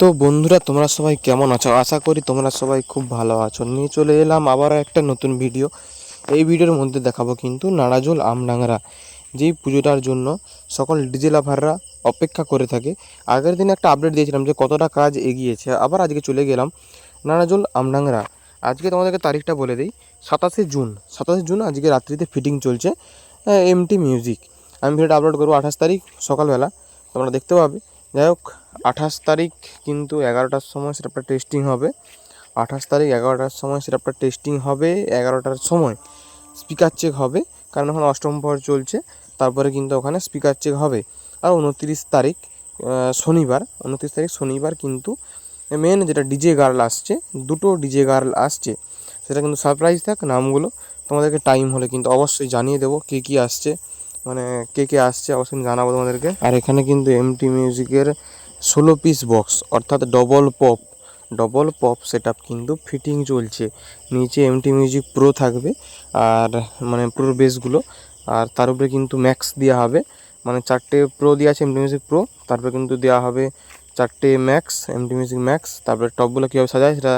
তো বন্ধুরা, তোমরা সবাই কেমন আছো? আশা করি তোমরা সবাই খুব ভালো আছো। নিয়ে চলে এলাম আবারও একটা নতুন ভিডিও। এই ভিডিওর মধ্যে দেখাবো কিন্তু নাড়াজোল আমডাংরা, যেই পুজোটার জন্য সকল ডিজে লাভাররা অপেক্ষা করে থাকে। আগের দিন একটা আপডেট দিয়েছিলাম যে কতটা কাজ এগিয়েছে, আবার আজকে চলে গেলাম নাড়াজোল আমডাংরা। আজকে তোমাদেরকে তারিখটা বলে দিই, সাতাশে জুন। সাতাশে জুন আজকে রাত্রিতে ফিটিং চলছে এমটি মিউজিক আমি ভিডিওটা আপলোড করব আঠাশ তারিখ সকালবেলা, তোমরা দেখতে পাবে। যাই হোক আঠাশ তারিখ কিন্তু এগারোটার সময় সেটা টেস্টিং হবে। আঠাশ তারিখ এগারোটার সময় সেটা টেস্টিং হবে, এগারোটার সময় স্পিকার চেক হবে, কারণ এখন অষ্টম পর চলছে, তারপরে কিন্তু ওখানে স্পিকার চেক হবে। আর উনত্রিশ তারিখ শনিবার, উনত্রিশ তারিখ শনিবার কিন্তু মেন যেটা ডিজে গার্ল আসছে, দুটো ডিজে গার্ল আসছে, সেটা কিন্তু সারপ্রাইজ থাক, নামগুলো তোমাদেরকে টাইম হলে কিন্তু অবশ্যই জানিয়ে দেবো কে কী আসছে। মানে কে কে আসছে অবশ্যই জানাব তোমাদেরকে। আর এখানে কিন্তু এমটি মিউজিকের ষোলো পিস বক্স অর্থাৎ double pop double pop set কিন্তু ফিটিং চলছে। নিচে এমটি মিউজিক প্রো থাকবে, আর মানে প্রোর বেসগুলো আর তার উপরে কিন্তু ম্যাক্স দেওয়া হবে। মানে চারটে প্রো দেওয়া আছে এমটি মিউজিক প্রো তারপরে কিন্তু দেওয়া হবে চারটে ম্যাক্স এমটি মিউজিক ম্যাক্স তারপরে টপগুলো কীভাবে সাজায় সেটা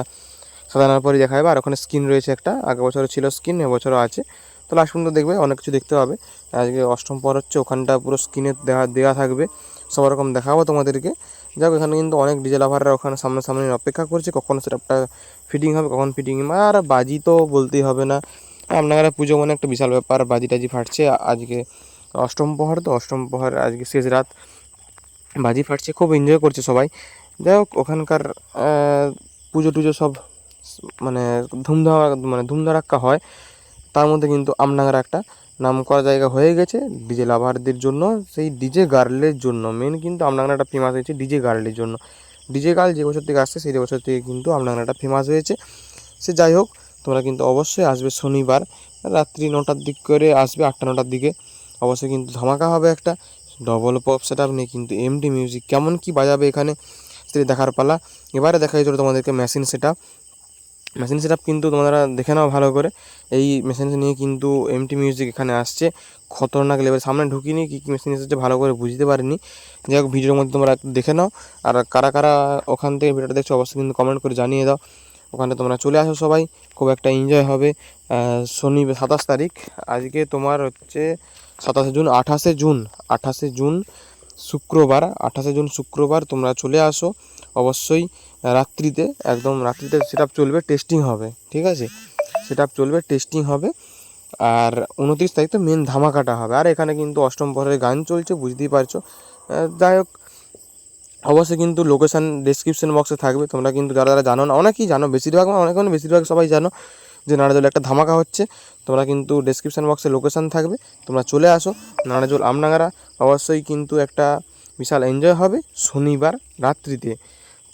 সাজানোর পরে দেখা যাবে আর ওখানে স্ক্রিন রয়েছে একটা, আগের বছরও ছিল স্ক্রিন এবছরও আছে। তো লাস্ট পর্যন্ত দেখবে, অনেক কিছু দেখতে হবে আজকে অষ্টম পর হচ্ছে, ওখানটা পুরো স্ক্রিনে দেওয়া দেওয়া থাকবে। সব রকম দেখাবো তোমাদেরকে। যাক, এখানে কিন্তু অনেক ডিজে লাভাররা ওখানে সামনে সামনে অপেক্ষা করছে, কখন সেটআপটা ফিটিং হবে, কখন ফিটিং আর বাজি তো বলতেই হবে না। আপনারা পুজো মানে একটা বিশাল ব্যাপার বাজি টাজি ফাটছে। আজকে অষ্টম প্রহর তো অষ্টম প্রহর আজকে শেষ রাত। বাজি ফাটছে, খুব এনজয় করছে সবাই। যাই হোক, ওখানকার পুজো টুজো সব মানে ধুমধাম মানে ধুমধারাক্কা হয়। তার মধ্যে কিন্তু আমডাঙ্গার একটা নাম করা জায়গা হয়ে গেছে ডিজে লাভারদের জন্য, সেই ডিজে গার্লের জন্য। মেন কিন্তু আমডাঙ্গাটা ফেমাস হয়েছে ডিজে গার্লের জন্য। ডিজে গার্ল যে বছর থেকে আসছে, সেই বছর থেকে কিন্তু আমডাঙ্গাটা ফেমাস হয়েছে। সে যাই হোক, তোমরা কিন্তু অবশ্যই আসবে শনিবার রাত্রি নটার দিক করে আসবে, আটটা নটার দিকে। অবশ্যই কিন্তু ধামাকা হবে একটা ডবল পপ সেট আপ নিয়ে কিন্তু এমডি মিউজিক কেমন কি বাজাবে এখানে, সেটা দেখার পালা। এবারে দেখা চলো তোমাদেরকে machine set up machine set কিন্তু তোমরা দেখে নাও ভালো করে। এই মেশিন নিয়ে কিন্তু এমটি মিউজিক এখানে আসছে। খতরনাক লেভেল সামনে ঢুকিনি, কী কী মেশিন এসেছে ভালো করে বুঝতে পারিনি। যাই হোক ভিডিওর মধ্যে তোমরা দেখে নাও। আর কারা কারা ওখান থেকে ভিডিওটা দেখছ, অবশ্যই কিন্তু কমেন্ট করে জানিয়ে দাও। ওখানে তোমরা চলে আসো সবাই, খুব একটা এনজয় হবে। শনি সাতাশ তারিখ, আজকে তোমার হচ্ছে সাতাশে জুন, আঠাশে জুন আঠাশে জুন শুক্রবার, আঠাশে জুন শুক্রবার তোমরা চলে আসো। অবশ্যই রাত্রিতে, একদম রাত্রিতে সেট চলবে টেস্টিং হবে, ঠিক আছে? সেট চলবে টেস্টিং হবে। আর উনত্রিশ তারিখ তো মেন ধামাকাটা হবে। আর এখানে কিন্তু অষ্টম পরের গান চলছে, বুঝতেই পারছ। যাই হোক, অবশ্যই কিন্তু লোকেশান ডেসক্রিপশন বক্সে থাকবে। তোমরা কিন্তু যারা যারা জানো না, অনেকেই জানো, বেশিরভাগ, অনেক অনেক বেশিরভাগ সবাই জানো। যে নানাজল একটা ধামাকা হচ্ছে, তোমরা কিন্তু ডেসক্রিপশান বক্সে লোকেশান থাকবে। তোমরা চলে আসো নানাজল আমনাগারা অবশ্যই কিন্তু একটা বিশাল এনজয় হবে শনিবার রাত্রিতে।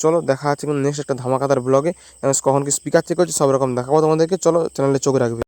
চলো, দেখা আছে নেক্সট একটা ধামাকাদার ব্লগে কখন কি স্পিকার চেক করছে সব রকম দেখাবো তোমাদেরকে। চলো চ্যানেলে চোখ রাখবে।